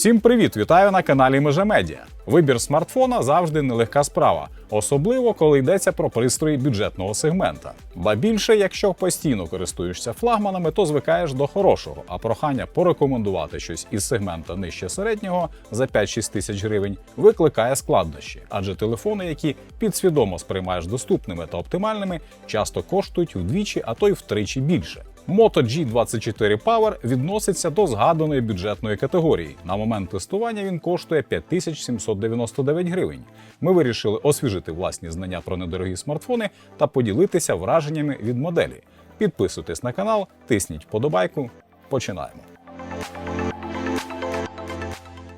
Всім привіт! Вітаю на каналі Межамедіа. Вибір смартфона завжди нелегка справа, особливо коли йдеться про пристрої бюджетного сегмента. Ба більше, якщо постійно користуєшся флагманами, то звикаєш до хорошого, а прохання порекомендувати щось із сегмента нижче середнього за 5-6 тисяч гривень викликає складнощі, адже телефони, які підсвідомо сприймаєш доступними та оптимальними, часто коштують вдвічі, а то й втричі більше. Moto G24 Power відноситься до згаданої бюджетної категорії. На момент тестування він коштує 5799 гривень. Ми вирішили освіжити власні знання про недорогі смартфони та поділитися враженнями від моделі. Підписуйтесь на канал, тисніть вподобайку. Починаємо.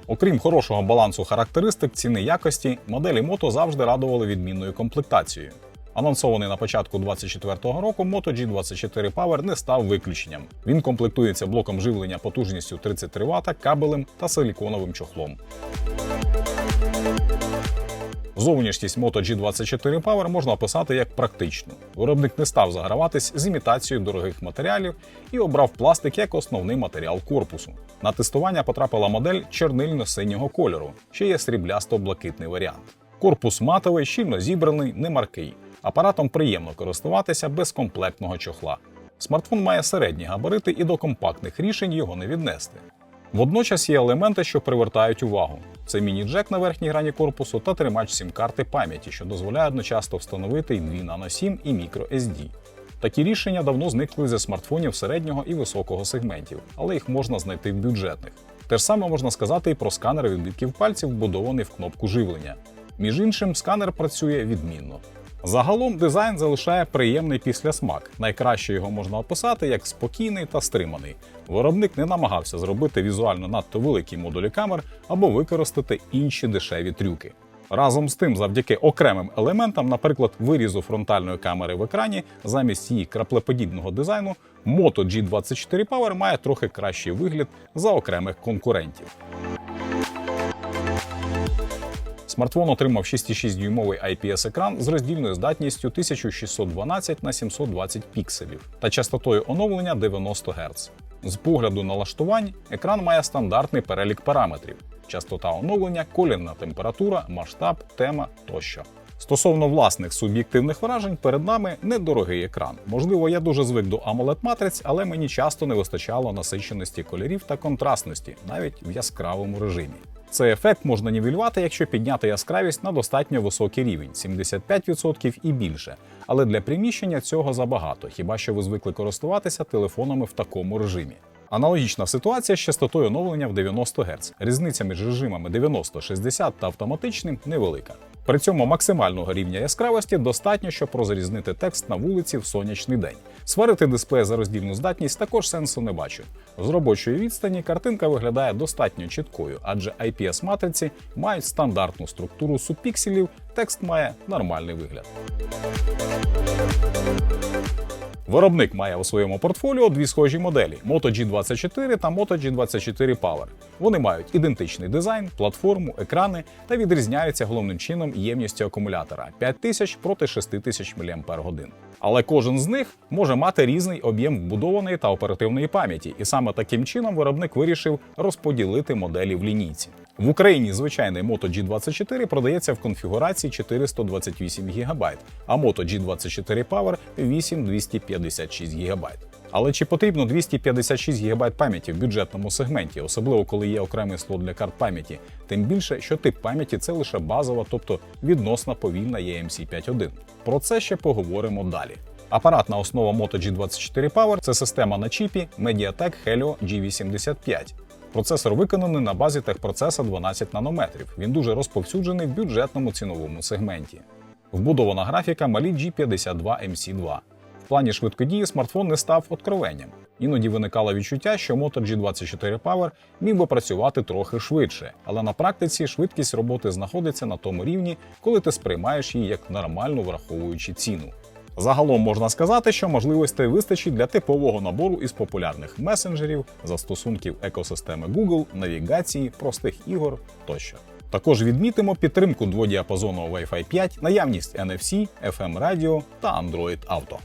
Окрім хорошого балансу характеристик ціни якості, моделі Moto завжди радували відмінною комплектацією. Анонсований на початку 2024 року Moto G24 Power не став виключенням. Він комплектується блоком живлення потужністю 33 Вт, кабелем та силіконовим чохлом. Зовнішність Moto G24 Power можна описати як практичну. Виробник не став заграватись з імітацією дорогих матеріалів і обрав пластик як основний матеріал корпусу. На тестування потрапила модель чорнильно-синього кольору, ще є сріблясто-блакитний варіант. Корпус матовий, щільно зібраний, не маркий. Апаратом приємно користуватися без комплектного чохла. Смартфон має середні габарити і до компактних рішень його не віднести. Водночас є елементи, що привертають увагу. Це міні-джек на верхній грані корпусу та тримач сім-карти пам'яті, що дозволяє одночасно встановити і дві Nano SIM і microSD. Такі рішення давно зникли зі смартфонів середнього і високого сегментів, але їх можна знайти в бюджетних. Те ж саме можна сказати і про сканер відбитків пальців, вбудований в кнопку живлення. Між іншим, сканер працює відмінно. Загалом дизайн залишає приємний післясмак. Найкраще його можна описати як спокійний та стриманий. Виробник не намагався зробити візуально надто великі модулі камер або використати інші дешеві трюки. Разом з тим, завдяки окремим елементам, наприклад, вирізу фронтальної камери в екрані, замість її краплеподібного дизайну, Moto G24 Power має трохи кращий вигляд за окремих конкурентів. Смартфон отримав 6,6-дюймовий IPS-екран з роздільною здатністю 1612 на 720 пікселів та частотою оновлення 90 Гц. З погляду налаштувань екран має стандартний перелік параметрів: частота оновлення, колірна температура, масштаб, тема тощо. Стосовно власних суб'єктивних вражень, перед нами недорогий екран. Можливо, я дуже звик до amoled матриць, але мені часто не вистачало насиченості кольорів та контрастності, навіть в яскравому режимі. Цей ефект можна нівелювати, якщо підняти яскравість на достатньо високий рівень 75% і більше. Але для приміщення цього забагато, хіба що ви звикли користуватися телефонами в такому режимі. Аналогічна ситуація з частотою оновлення в 90 Гц. Різниця між режимами 90, 60 та автоматичним невелика. При цьому максимального рівня яскравості достатньо, щоб розрізнити текст на вулиці в сонячний день. Сварити дисплей за роздільну здатність також сенсу не бачу. З робочої відстані картинка виглядає достатньо чіткою, адже IPS-матриці мають стандартну структуру субпікселів, текст має нормальний вигляд. Виробник має у своєму портфоліо дві схожі моделі Moto G24 та Moto G24 Power. Вони мають ідентичний дизайн, платформу, екрани та відрізняються головним чином ємністю акумулятора 5000 проти 6000 мАч. Але кожен з них може мати різний об'єм вбудованої та оперативної пам'яті, і саме таким чином виробник вирішив розподілити моделі в лінійці. В Україні звичайний Moto G24 продається в конфігурації 428 ГБ, а Moto G24 Power 8256 ГБ. Але чи потрібно 256 ГБ пам'яті в бюджетному сегменті, особливо коли є окремий слот для карт пам'яті, тим більше, що тип пам'яті це лише базова, тобто відносно повільна EMC 5.1. Про це ще поговоримо далі. Апаратна основа Moto G24 Power це система на чіпі Mediatek Helio G85. Процесор виконаний на базі техпроцеса 12 нанометрів. Він дуже розповсюджений в бюджетному ціновому сегменті. Вбудована графіка Mali G52 MC2. В плані швидкодії смартфон не став откровенням. Іноді виникало відчуття, що Moto G24 Power міг би працювати трохи швидше, але на практиці швидкість роботи знаходиться на тому рівні, коли ти сприймаєш її як нормальну, враховуючи ціну. Загалом можна сказати, що можливостей вистачить для типового набору із популярних месенджерів, застосунків екосистеми Google, навігації, простих ігор тощо. Також відмітимо підтримку дводіапазонного Wi-Fi 5, наявність NFC, FM радіо та Android Auto.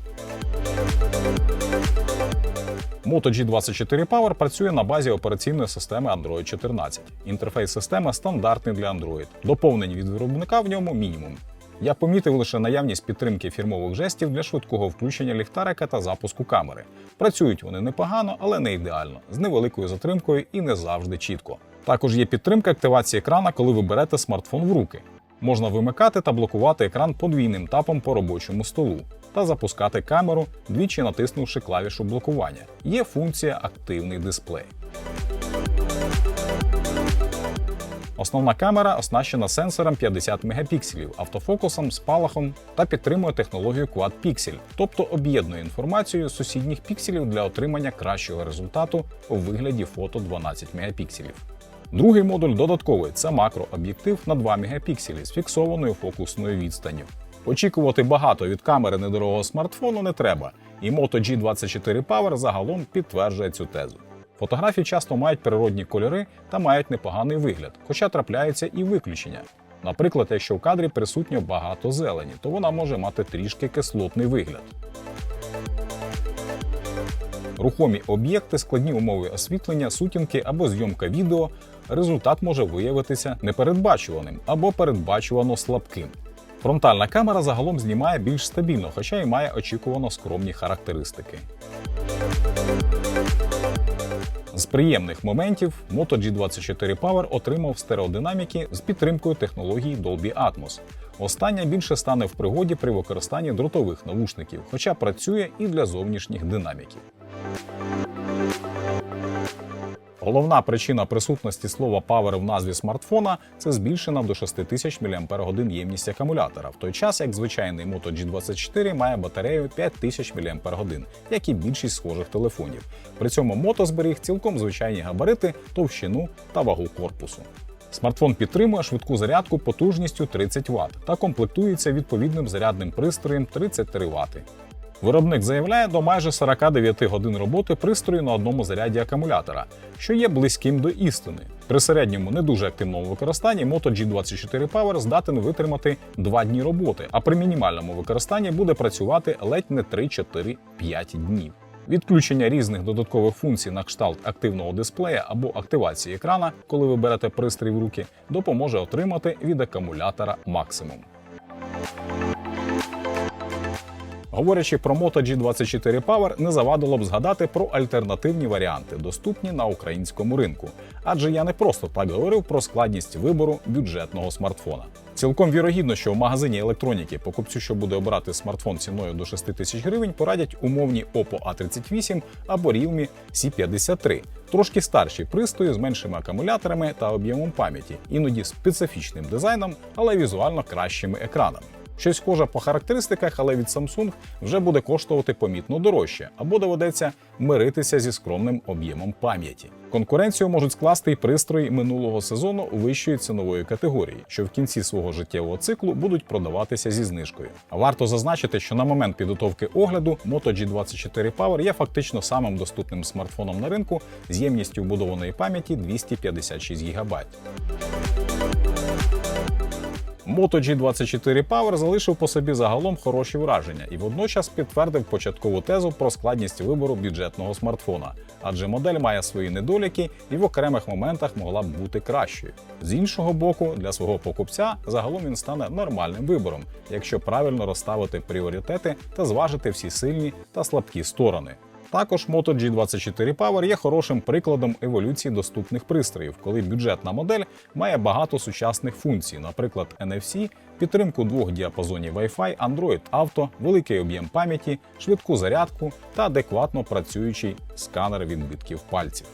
Moto G24 Power працює на базі операційної системи Android 14. Інтерфейс системи стандартний для Android. Доповнень від виробника в ньому мінімум. Я помітив лише наявність підтримки фірмових жестів для швидкого включення ліхтарика та запуску камери. Працюють вони непогано, але не ідеально, з невеликою затримкою і не завжди чітко. Також є підтримка активації екрана, коли ви берете смартфон в руки. Можна вимикати та блокувати екран подвійним тапом по робочому столу та запускати камеру, двічі натиснувши клавішу блокування. Є функція активний дисплей. Основна камера оснащена сенсором 50 мегапікселів, автофокусом, спалахом та підтримує технологію Quad Pixel, тобто об'єднує інформацію з сусідніх пікселів для отримання кращого результату у вигляді фото 12 мегапікселів. Другий модуль додатковий це макрооб'єктив на 2 мегапікселі з фіксованою фокусною відстанню. Очікувати багато від камери недорогого смартфону не треба, і Moto G24 Power загалом підтверджує цю тезу. Фотографії часто мають природні кольори та мають непоганий вигляд, хоча трапляються і виключення. Наприклад, якщо в кадрі присутньо багато зелені, то вона може мати трішки кислотний вигляд. Рухомі об'єкти, складні умови освітлення, сутінки або зйомка відео, результат може виявитися непередбачуваним або передбачувано слабким. Фронтальна камера загалом знімає більш стабільно, хоча й має очікувано скромні характеристики. З приємних моментів Moto G24 Power отримав стереодинаміки з підтримкою технології Dolby Atmos. Остання більше стане в пригоді при використанні дротових навушників, хоча працює і для зовнішніх динаміків. Головна причина присутності слова Power в назві смартфона це збільшена до 6000 мАч ємність акумулятора, в той час як звичайний Moto G24 має батарею 5000 мАч, як і більшість схожих телефонів. При цьому мото зберіг цілком звичайні габарити, товщину та вагу корпусу. Смартфон підтримує швидку зарядку потужністю 30 Вт та комплектується відповідним зарядним пристроєм 33 Вт. Виробник заявляє до майже 49 годин роботи пристрою на одному заряді акумулятора, що є близьким до істини. При середньому не дуже активному використанні Moto G24 Power здатен витримати 2 дні роботи, а при мінімальному використанні буде працювати ледь не 3-4-5 днів. Відключення різних додаткових функцій на кшталт активного дисплея або активації екрана, коли ви берете пристрій в руки, допоможе отримати від акумулятора максимум. Говорячи про Moto G24 Power, не завадило б згадати про альтернативні варіанти, доступні на українському ринку. Адже я не просто так говорив про складність вибору бюджетного смартфона. Цілком вірогідно, що в магазині електроніки покупцю, що буде обирати смартфон ціною до 6 тисяч гривень, порадять умовні Oppo A38 або Realme C53. Трошки старші пристрої з меншими акумуляторами та об'ємом пам'яті, іноді специфічним дизайном, але візуально кращими екранами. Щось схоже по характеристиках, але від Samsung вже буде коштувати помітно дорожче, або доведеться миритися зі скромним об'ємом пам'яті. Конкуренцію можуть скласти й пристрої минулого сезону вищої цінової категорії, що в кінці свого життєвого циклу будуть продаватися зі знижкою. Варто зазначити, що на момент підготовки огляду Moto G24 Power є фактично самим доступним смартфоном на ринку з ємністю вбудованої пам'яті 256 ГБ. Moto G24 Power залишив по собі загалом хороші враження і водночас підтвердив початкову тезу про складність вибору бюджетного смартфона, адже модель має свої недоліки і в окремих моментах могла б бути кращою. З іншого боку, для свого покупця загалом він стане нормальним вибором, якщо правильно розставити пріоритети та зважити всі сильні та слабкі сторони. Також Moto G24 Power є хорошим прикладом еволюції доступних пристроїв, коли бюджетна модель має багато сучасних функцій, наприклад, NFC, підтримку двох діапазонів Wi-Fi, Android Auto, великий об'єм пам'яті, швидку зарядку та адекватно працюючий сканер відбитків пальців.